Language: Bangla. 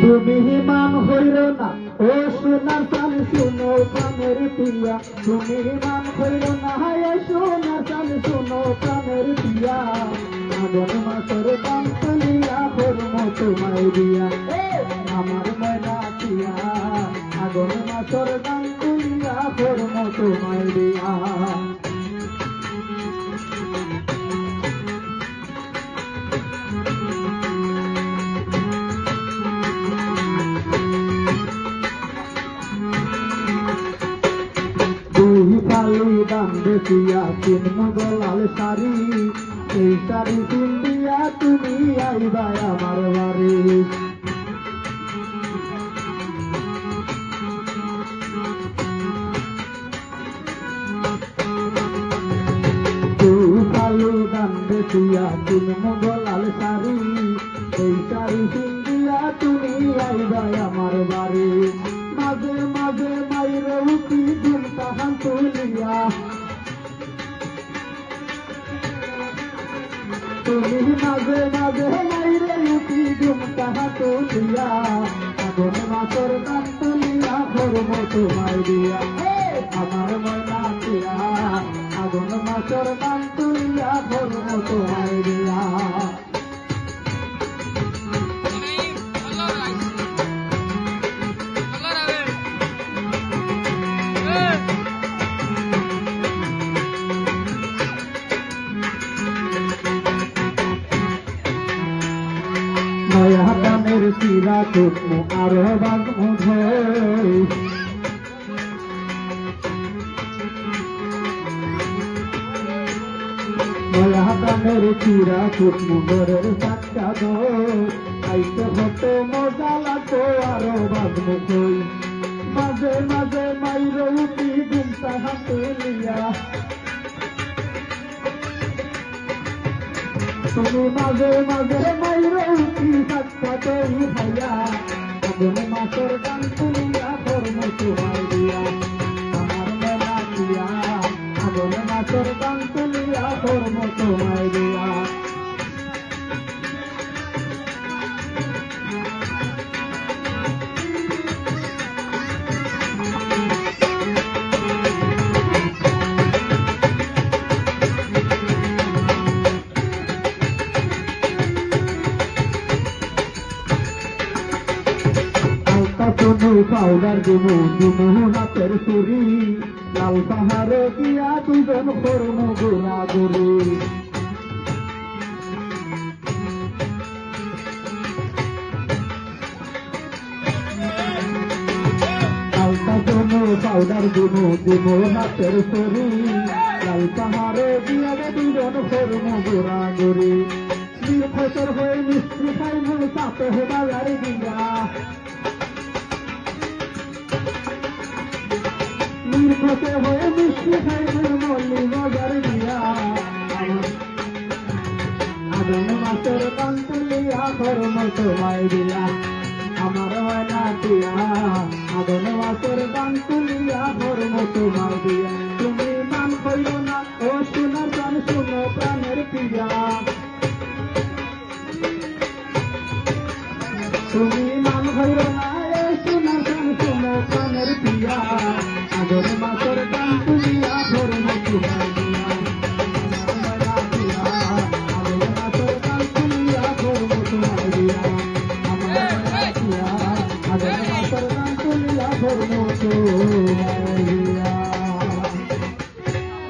তুমি মান হইল না। ও সোনার চান শুনো প্রাণের পিয়া। তুমি মান হইল না ও সোনার চান শুনো প্রাণের পিয়া। আগুন মাসর দাম তুলিয়া করম তোমায় দিয়া। আমার ময়না পিয়া আগুন মাসর দাম তুলিয়া করম তোমায় দিয়া। দাম দেখিয়া তিন মুগলাল শাড়ি? এই শাড়ি পিন্দিয়া তুমি আইবা আমার বাড়ি। ফালি দাম দেখিয়া মুগলাল শাড়ি? তুমি তুমি মাঝে মাঝে মাইরে উঠি দুম তাহা দিয়া। আগুন মাসর দান তুলিয়া ভরম তোমায় দিয়া। আমার ময়না দিয়া। আগুন মাসর দান তুলিয়া ভরম তোমায় দিয়া। শিরা কুটমু আরও কানের শিরা কুটমু ঘরের সাতটা ধই আইতে হতো মজা লাগতো আরও বাগমু ধই মাঝে মাঝে মাইরে উঠি দিন তাহাতে লিয়া তুমি মাঝে মাঝে মাইরে উঠি সাক্ষা তৈরি ভাইয়া তুমি মাছের গান তুলিয়া কর্ম তোমায় দিয়া আমার মেলা দিয়া। আগুন মাছের গান তুলিয়া কর্ম তোমায় দিয়া। শুনু পাউডার দিমু দিমু হাতের চুরি লাল পাহাড়ে দিয়া দুজন করমু গুলা। গুলি পাউডার দিমু দিমু হাতের চুরি লাল পাহাড়ে দিয়া দুজন করমু গুলা। গুলি নির্ভর হয়ে মিস্ত্রি খাইমু চাপে বাজার দিয়া নির্ভতে হয়ে মিষ্টি খাইবে মল্লি বাজার দিয়া। আগুন মাসের কান তুলিয়া কর্ম তোমায় দিয়া। আমার ময়না দিয়া, আগুন মাসের কান তুলিয়া কর্ম তোমায় দিয়া। তুমি মান কইল না, ও শুনো প্রাণের পিয়া তুমি মান হইল না এ শুনো প্রাণের পিয়া আদর মাতর গান তুলিয়া ভোর মতুয়া